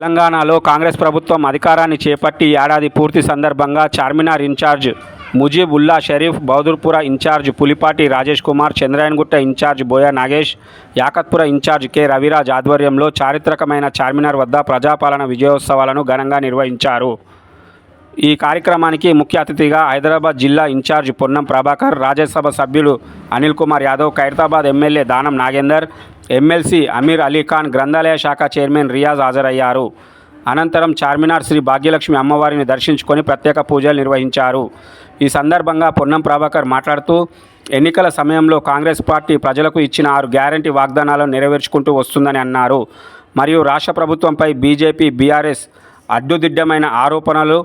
తెలంగాణలో కాంగ్రెస్ ప్రభుత్వం అధికారాన్ని చేపట్టి ఏడాది పూర్తి సందర్భంగా Charminar incharge Mujeeb Ullah Shareef Bahadurpura incharge Pulipati Rajesh Kumar Chandrayangutta incharge Boya Nagesh Yakutpura incharge K Raviraj ఆధ్వర్యంలో చారిత్రకమైన చార్మినార్ వద్ద ప్రజాపాలన విజయోత్సవాలను ఘనంగా నిర్వహించారు. ఈ కార్యక్రమానికి ముఖ్య అతిథిగా హైదరాబాద్ జిల్లా ఇన్ఛార్జ్ పొన్నం ప్రభాకర్ రాజ్యసభ సభ్యులు అనిల్ కుమార్ యాదవ్ ఖైరతాబాద్ ఎమ్మెల్యే దానం నాగేందర్ ఎమ్మెల్సీ అమీర్ అలీ ఖాన్ గ్రంథాలయ శాఖ చైర్మన్ రియాజ్ హాజరయ్యారు. అనంతరం చార్మినార్ శ్రీ భాగ్యలక్ష్మి అమ్మవారిని దర్శించుకొని ప్రత్యేక పూజలు నిర్వహించారు. ఈ సందర్భంగా పొన్నం ప్రభాకర్ మాట్లాడుతూ ఎన్నికల సమయంలో కాంగ్రెస్ పార్టీ ప్రజలకు ఇచ్చిన ఆరు గ్యారంటీ వాగ్దానాలను నెరవేర్చుకుంటూ వస్తుందని అన్నారు. మరియు రాష్ట్ర ప్రభుత్వంపై బీజేపీ బీఆర్ఎస్ అడ్డుదిడ్డమైన ఆరోపణలు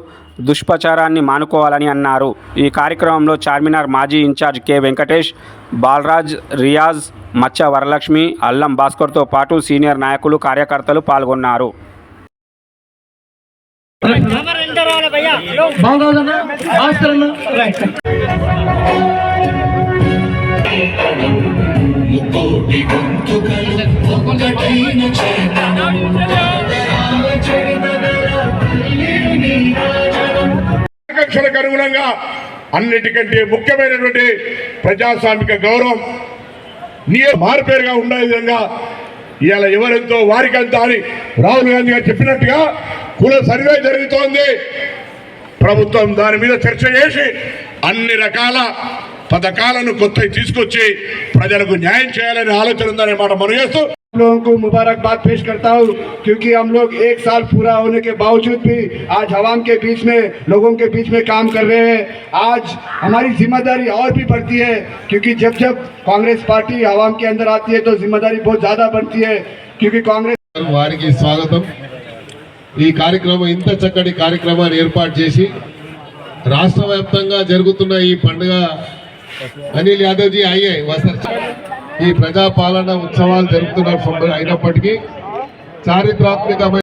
దుష్ప్రచారాన్ని మానుకోవాలని అన్నారు. ఈ కార్యక్రమంలో చార్మినార్ మాజీ ఇన్ఛార్జ్ కె. వెంకటేష్ బాలరాజ్ రియాజ్ మచ్చ వరలక్ష్మి అల్లం భాస్కర్తో పాటు సీనియర్ నాయకులు కార్యకర్తలు పాల్గొన్నారు. ముకోటి గొంతుకలు ఒకటైన చేతనం ఆకాంక్షలకు అనుగుణంగా అన్నిటికంటే ముఖ్యమైనటువంటి ప్రజాస్వామిక గౌరవం నీ మారుపేరుగా ఉండే విధంగా ఇవాళ ఎవరెంతో వారికంత అని రాహుల్ గాంధీ గారు చెప్పినట్టుగా కుల సర్వే జరుగుతోంది. ప్రభుత్వం దాని మీద చర్చ చేసి అన్ని రకాల పథకాలను కొత్త తీసుకొచ్చి ప్రజలకు న్యాయం చేయాలనే ఆలోచన ఉందనే మాట మనం చేస్తూ लोगों को मुबारकबाद पेश करता हूँ क्योंकि हम लोग एक साल पूरा होने के बावजूद भी आज हवाम के बीच में लोगों के बीच में काम कर रहे हैं आज हमारी जिम्मेदारी और भी बढ़ती है क्योंकि जब जब कांग्रेस पार्टी हवाम के अंदर आती है तो जिम्मेदारी बहुत ज़्यादा बढ़ती है क्योंकि कांग्रेस వారికి స్వాగతం ఈ కార్యక్రమం ఇంత చక్కటి కార్యక్రమాన్ని ఏర్పాటు చేసి రాష్ట్ర వ్యాప్తంగా జరుగుతున్న ఈ పండుగ అనిల్ యాదవ్ జీ అయ్యాయి వస్తారు ఈ ప్రజాపాలన ఉత్సవాలు జరుగుతున్న అయినప్పటికీ. చారిత్రాత్మకమైన